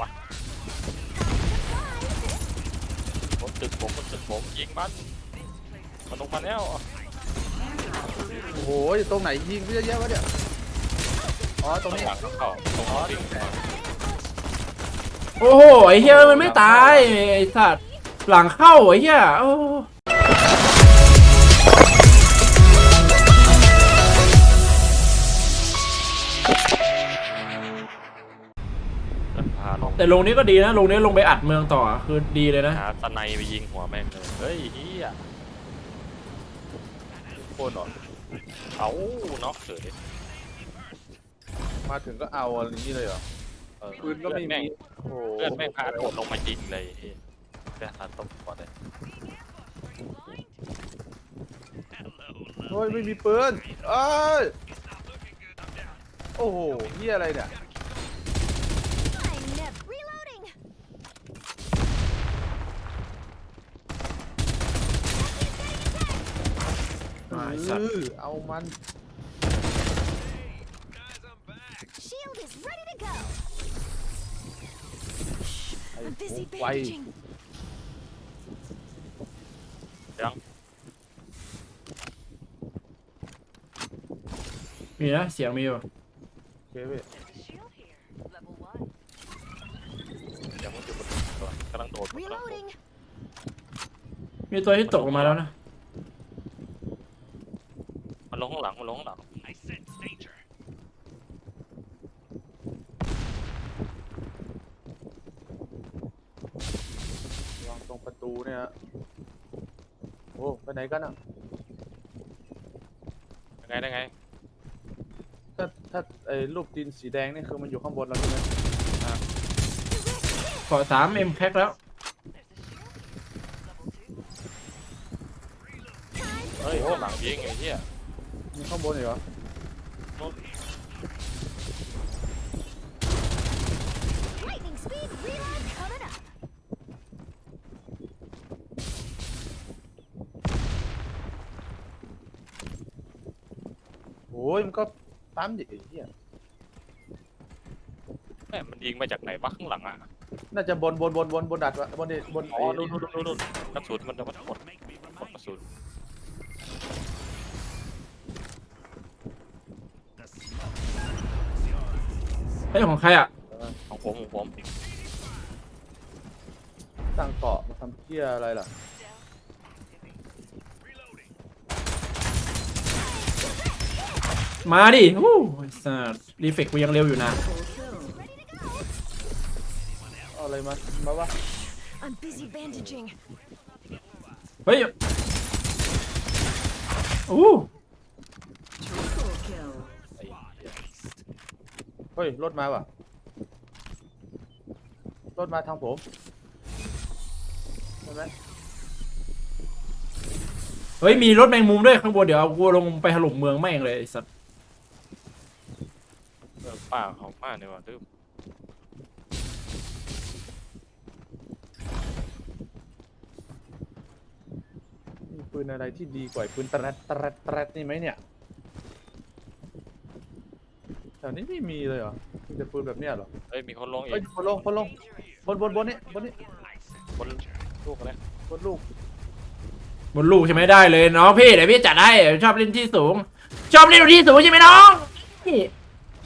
วะบนตึกผมบนตึกผมยิงมันมันลงมาแล้วโอ้โหอยู่ตรงไหนยิงเยอะแยะวะเนี่ยอ๋อตรงนี้ หลังเข้าตรงนี้โอ้โหไอ้เหี้ยมันไม่ตายไอ้สัตว์หลังเข้าไอ้เหี้ยโอ้พา แต่ลงนี้ก็ดีนะลงนี้ลงไปอัดเมืองต่อคือดีเลยนะหาสไนไปยิงหัวแม่งเลยเฮ้ยเฮียโคนเหรอเอาน็อกเฉยมาถึงก็เอาอะไรอย่างนี้เลยเหรอเออปืนก็ไม่เพื่อนแม่มีงโอ้โหเพื่อนแม่งพาโดดลงมายิงเลยเฮียแต่ทันต้องก่อนเลยเฮ้ยไม่มีปืนเอ้ยโอ้โหเฮียอะไรเนี่ย I'm never reloading. ไอ้ สัตว์เออเอามัน Shield is ready to go. ไอ้ I'm busy ไว bandaging. ยังมีนะเสียงมีอยู่โอเคเว้ยยังไม่อยู่บนตัวกำลังโดดกำลังโดด Reloading. มีตัวที่ตกลงมาแล้วนะ มัน ลงข้างหลังมันลงข้างหลังวางตรงประตูเนี่ยฮะโอ้ไปไหนกันอะยังไงได้ไงถ้าถ้าไอ้รูปตีนสีแดงนี่คือมันอยู่ข้างบนเราใช่ไหมเกาะสามเอ็มแพ็คแล้ว เฮ้ยข้างหลังยิงไอ้เหี้ย มีข้างบนอีกเหรอ Lightning speed reload coming up. โอ้ยมันก็ปั๊มดิไอ้เหี้ยแม่มันยิงมาจากไหนวะข้างหลังอะ น่าจะบนบนบนบนบนดัดวะบนดิบนอ๋อไอ้ดูดูดูดูกระสุนมันจะมันหมดหมดกระสุน เฮ้ยของใครอะของผมของผมตั้งเกาะมาทำเหี้ยอะไรล่ะมาดิโอ้ไอ้สัตว์รีเฟกกูยังเร็วอยู่นะเอาอะไรมามาวะ I'm busy bandaging. เฮ้ยอู้ ไอ้เหี้ย เฮ้ยรถมาว่ะรถมาทางผมใช่ไหมเฮ้ยมีรถแมงมุมด้วยข้างบนเดี๋ยวเอากูลงไปถล่มเมืองแม่งเลยไอ้สัตว์เออป้าของป้าเนี่ยว่ะดื้อมีปืนอะไรที่ดีกว่าไอ้ปืนตะแรดตะแรดตะแรดนี่ไหมเนี่ย แถวนี้ไม่มีเลยเหรอมีแต่ปืนแบบเนี้ยเหรอเฮ้ยมีคนลงอีเฮ้ยกคนลงคนลงบนบนบนนี่บนนี่บนลูกอะไรบนลูกบนลูกใช่ไหมได้เลยน้องพี่เดี๋ยวพี่จัดให้ชอบเล่นที่สูง ชอบเล่นที่สูงใช่ไหมน้องนี่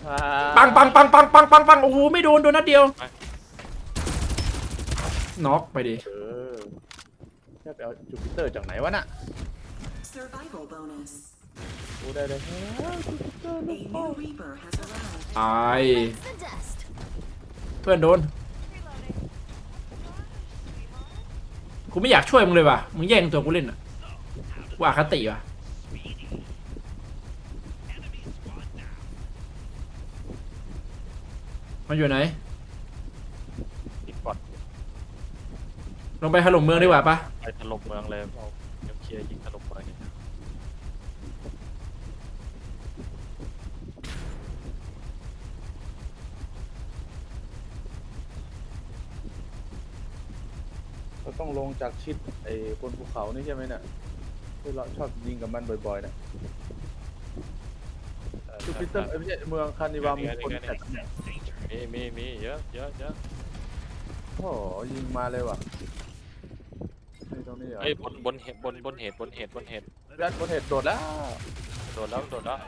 อ่าปังปังปังปังปังปังปังโอ้โหไม่โดนโดนนัดเดียวน็อกไปดิเออแค่ไปเอาจูปิเตอร์จากไหนวะน่ะ Survival bonus. ดูได้เลยเฮ้ยจูปิเตอร์ A ลูกพ่อ new Reaper has arrived. ตาย The dust. เพื่อนโดนกูไม่อยากช่วยมึงเลยว่ะมึงแย่งตัวกูเล่นอะว่าคติว่ะมันอยู่ไหนอีกก่อนลงไปถล่มเมืองดีกว่าปะไปถล่มเมืองเลยเอาเดี๋ยวเคลียร์ยิงถล่มเมืองเนี่ย เรา ต้องลงจากชิดไอ้บนภูเขานี่ใช่ไหมเนี่ยที่เราชอบยิงกับมันบ่อยๆเนี่ยเออจูปิเตอร์เอ้ยไม่ใช่เมืองคานิวามีคนแข่งมีมีมีเยอะเยอะเยอะโอ้โหยิงมาเลยว่ะนี่ตรงนี้เหรอเอ้ยบนบนเหตุบนบนเหตุบนเหตุบนเหตุยัดบนเห็ดโดดแล้ว โดดแล้วโดดแล้ว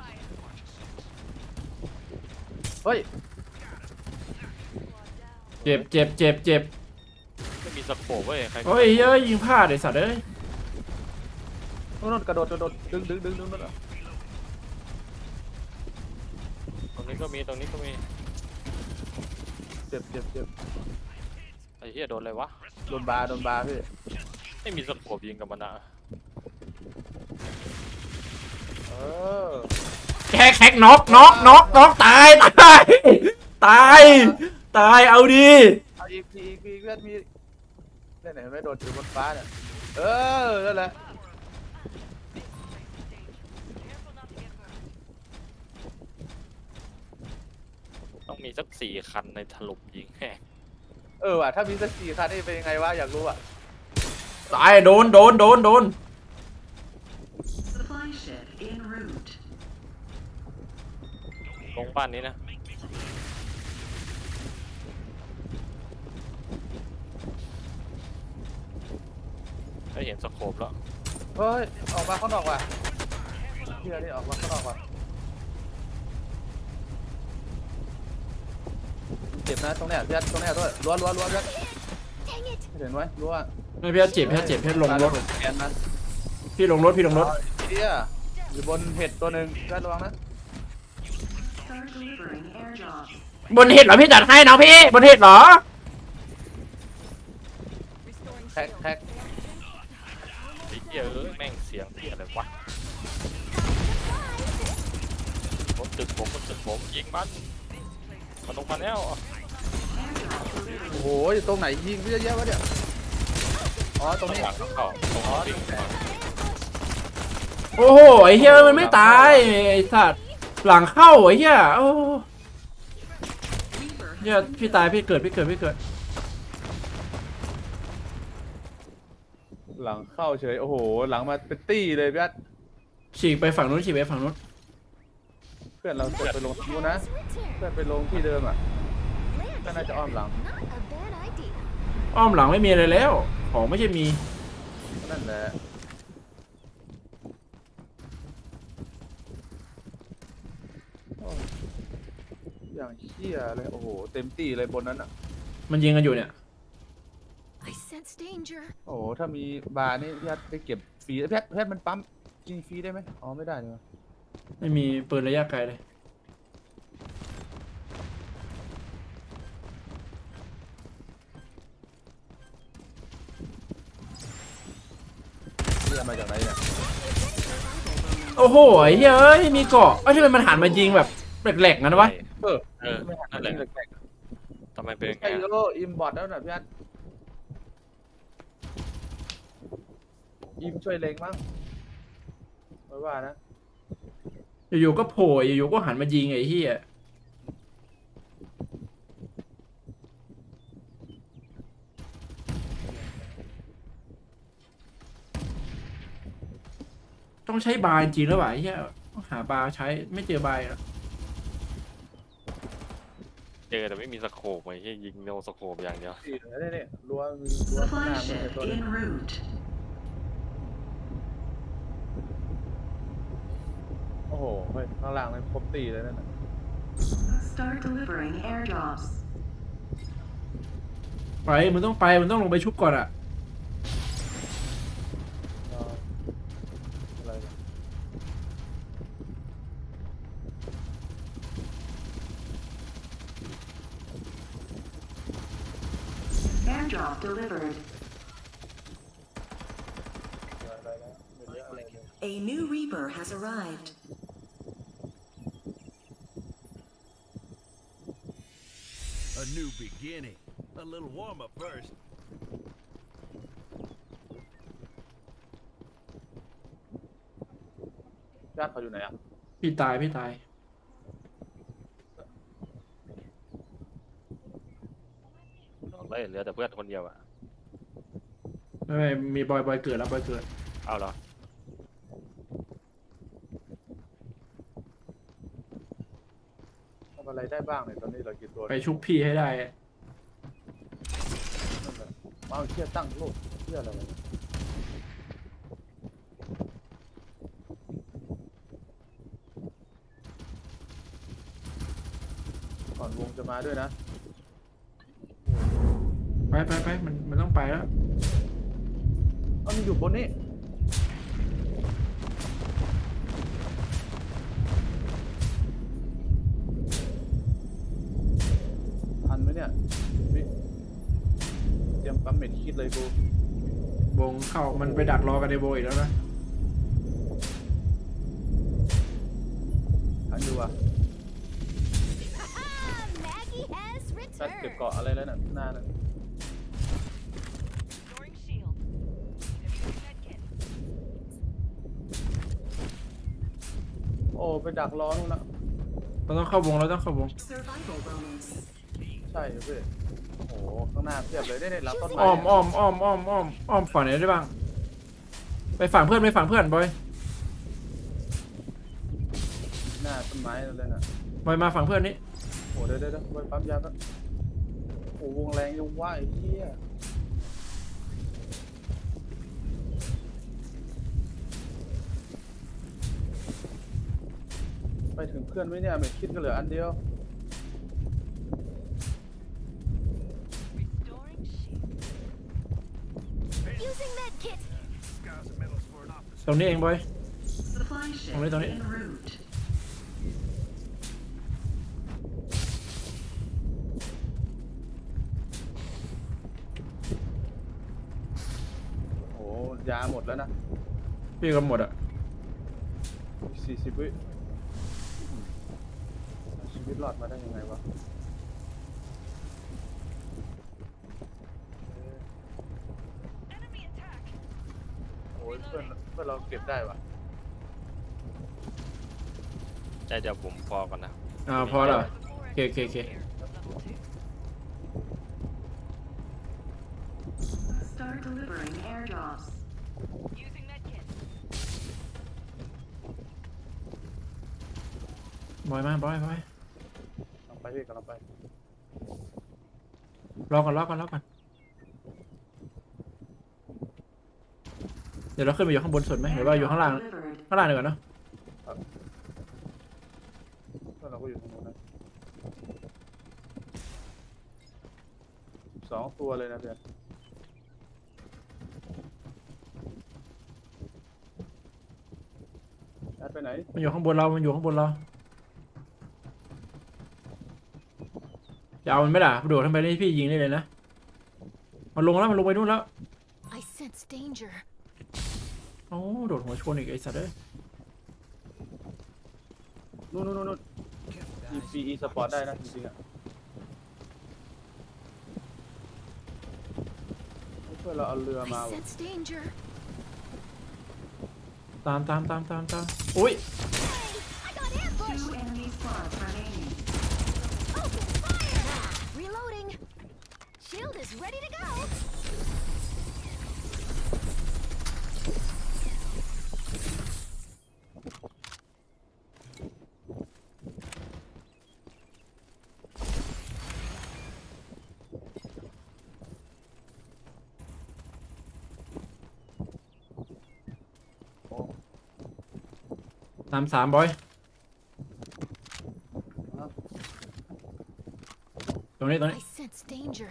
เฮ้ย เจ็บเจ็บเจ็บเจ็บไม่มีสโคปเว้ยใครโอ้ยเฮ้ยยิงพลาดไอ้สัตว์เอ้ยโน่นกระโดดกระโดดดึงดึงดึงดึงนั่นน่ะตรงนี้ก็มีตรงนี้ก็มีเจ็บเจ็บเจ็บไอ้เหี้ยโดนอะไรวะโดนบาร์โดนบาร์พี่ไม่มีสโคปยิงกับมันอะเออแค่แคกน็อกน็อกน็อกน็อกตายตายตายตายเอาดีเอาอีกทีอีกทีเพื่อนมี เนี่ยไหนไม่โดดอยู่บนฟ้าเนี่ยเออนั่นแหละต้องมีสักสี่คันในถลุมยิงแฮะเออว่ะถ้ามีสักสี่คันนี่เป็นยังไงวะอยากรู้อะตายโดนโดนโดนโดน Supply ship en route. ลงบ้านนี้นะ ได้เห็นสโคปแล้วเฮ้ย ออกมาข้างนอกว่ะเพื่อนนี่ออกมาข้างนอกว่ะเจ็บนะตรงเนี้ยเพื่อนตรงเนี้ยด้วยรั้วรั้วรั้วเพื่อน Dang it! เห็นไหมรั้วไม่พี่เจ็บพี่เจ็บพี่ลงรถแกนนะพี่ลงรถพี่ลงรถเฮียอยู่บนเห็ดตัวหนึ่งเพื่อนระวังนะ Start delivering airdrops. บนเห็ดเหรอพี่จัดให้น้องพี่บนเห็ดเหรอแท็กแท็กไอ้เหี้ ยเอ้ยแม่งเสียงเหี้ยอะไรวะผมตึกผมมันตึกผมยิงมันมันลงมาแล้ว Airdrop delivered. โอ้โหอยู่ตรงไหนยิงเยอะแยะวะเนี่ยอ๋อตรงนี้หลังเข้าตรงนี้โอ้โหไอ้เหี้ยมันไม่ตายไอ้สัตว์หลังเข้าไอ้เหี้ยโอ้ Reaper เหี้ยพี่ตายพี่เกิดพี่เกิดพี่เกิด หลังเข้าเฉย โอ้โห หลังมาเป็นตี้เลยเพื่อนฉีกไปฝั่งนู้นฉีกไปฝั่งนู้นเพื่อนเราเกิดไปลงที่นู้นนะ Winter. เพื่อนไปลงที่เดิมอะ Land ก็น่าจะอ้อมหลัง Not a bad idea. อ้อมหลังไม่มีอะไรแล้ว ของไม่ใช่มี นั่นแหละโอ้ยอย่างเชี่ยเลย โอ้โห เต็มตี้เลยบนนั้นอะ มันยิงกันอยู่เนี่ย I sense danger. โอ้โหถ้ามีบาร์นี่พี่ฮัทไปเก็บฟรีพี่ฮัทพี่ฮัทมันปั๊มยิงฟรีได้ไหมอ๋อไม่ได้เลยวะไม่มีปืนระยะไกลเลยเรียนมาจากไหนเนี่ยโอ้โหไอ้เหี้ยเอ้ยมีเกาะไอ้ยทำไมมันหันมายิงแบบแปลกๆงั้นวะ เออเออ นั่นแหละแปลกทำไมเป็นอย่างๆไอ้เงี้ยโลอิมบอทแล้วน่ะพี่ฮัท อิมช่วยเล็งมั้งไม่ว่านะอยู่ๆก็โผล่อยู่ๆก็หันมายิงไอ้เหี้ยต้องใช้บาร์จริงๆแล้ววะไอ้เหี้ยต้องหาบาร์ใช้ไม่เจอบาร์อะเจอแต่ไม่มีสโคปไอ้เหี้ยยิงโนสโคปอย่างเดียว สี่เนี่ยเนี่ยรั้วมีรั้วข้างห supply น้ามันเป็น ship ตัวนี้ en route. โอ้โหเฮ้ยข้างล่างเลยครบตีเลยนั่นน่ะ Start delivering airdrops. ไปมึงต้องไปมึงต้องลงไปชุบก่อนอะรออะไรเนี่ย Airdrop delivered. อะไรนะไม่รู้อะไรเลย A new Reaper has arrived. New beginning. A little warm up first. ญาติเขาอยู่ไหนอะพี่ตายพี่ตายเลยเหลือแต่เพื่อนคนเดียวอะไม่ไม่มีบอยบอยเกิดแล้วบอยเกิด เอาเหรอ ทำอะไรได้บ้างเนี่ยตอนนี้เรากี่ตัวไปชุบพี่ให้ได้ เอาเชี่ยตั้งโลกเชี่ยอะไรวะเนี่ยก่อนวงจะมาด้วยนะ ไปไปไปมันมันต้องไปแล้ว เอามันอยู่บนนี้ เตรียมปั๊มเม็ดคิดเลยกูวงเข้ามันไปดักรอกันในโบอีกแล้วนะทันอยู่อะ Ah, Maggie has ชัดเก็บ returned. เกาะอะไรแล้วน่ะหน้าน่ะ Restoring shield. Reviewing medkit. โอ้ไปดักรอนู่นละเราต้องเข้าวงเราต้องเข้าวง Survival bonus. ใช่เพื่อน โอ้โหข้างหน้าเพียบเลยได้ในหลังต้นไม้อ้อมเนี่ยอ้อมอ้อมอ้อมอ้อมอ้อมฝั่งไหนได้บ้าง ไปฝั่งเพื่อนไปฝั่งเพื่อนบอยหน้าต้นไม้นั่นเลยน่ะบอยมาฝั่งเพื่อนนี้โอ้เดี๋ยวเดี๋ยวเดี๋ยวไปปั๊มยาแป๊บโอ้วงแรงยังว่าไอ้เหี้ยไปถึงเพื่อนไหมเนี่ยไม่คิดก็เหลืออันเดียว ตรงนี้เองบอย Supply ship Don't wait, don't wait. en route. โอ้ยาหมดแล้วนะพี่ก็หมดอะ สี่สิบวิชีวิตรอดมาได้ยังไงวะ อ้ยเพื่อนเพื่อนเราเก็บได้วะใจเดี๋ยวผมพอก่อนนะ อ่าพอแล้ว Before โอเคโอเคโอเค Level two. Start delivering airdrops. Using medkit. บอยมาบอยบอยลองไปพี่กำลังไปรอก่อนรอก่อนรอก่อน ดี๋ยวเราขึ้นไปอยู่ข้างบนสุดไหมหรือว่าอยู่ข้างล่าง Delivered. ข้างล่างดีกว่าเนอะเพื่อนเราก็อยู่ตรงนู้นนะสองตัวเลยนะเพื่อนแอดไปไหน มันอยู่ข้างบนเรา มันอยู่ข้างบนเราจะเอามันไหมล่ะโดดทำไมนี่พี่ยิงได้เลยนะ มันลงแล้ว มันลงไปนู่นแล้ว I sense danger. โอ้โดดหัวชนอีกไอ้สัตว์เอ้ย นู่นนู่นนู่นนู่น e p e สปอร์ตได้นะจริงๆอ่ะเพื่อนเราเอาเรือมา I ว่ะ sense danger. ตามตามตามตามตามอุ้ย I got ambushed. Two enemy squads remaining. Open fire. Reloading. Shield is ready to go. ตามสามบอย ตรงนี้ตรงนี้ I sense danger.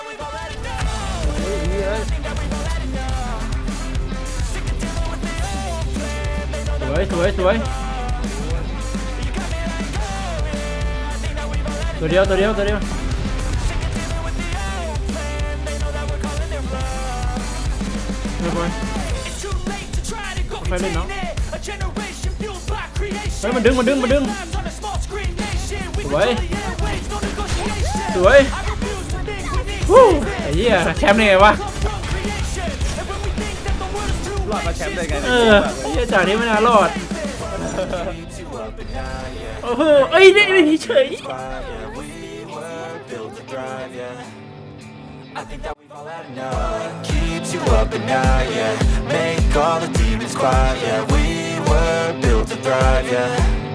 วยสวยสวยตัวเดียวตัวเดียวตัวเดียวเฮ้ยบอลไปเล่นเนาะเฮ้ยมันดึงมันดึงมันดึงสวยสวยไอ้เหี้ยแชมป์นี่ไงวะ รอดมาแชมป์ได้ไง เออไอ้เหี้ยจากนี้ไม่น่ารอดโอ้โหเอ้ยนี่นี่เฉย I think that we've all had enough. Keeps you up at night, yeah. Make all the demons quiet, yeah. We were built to thrive, yeah.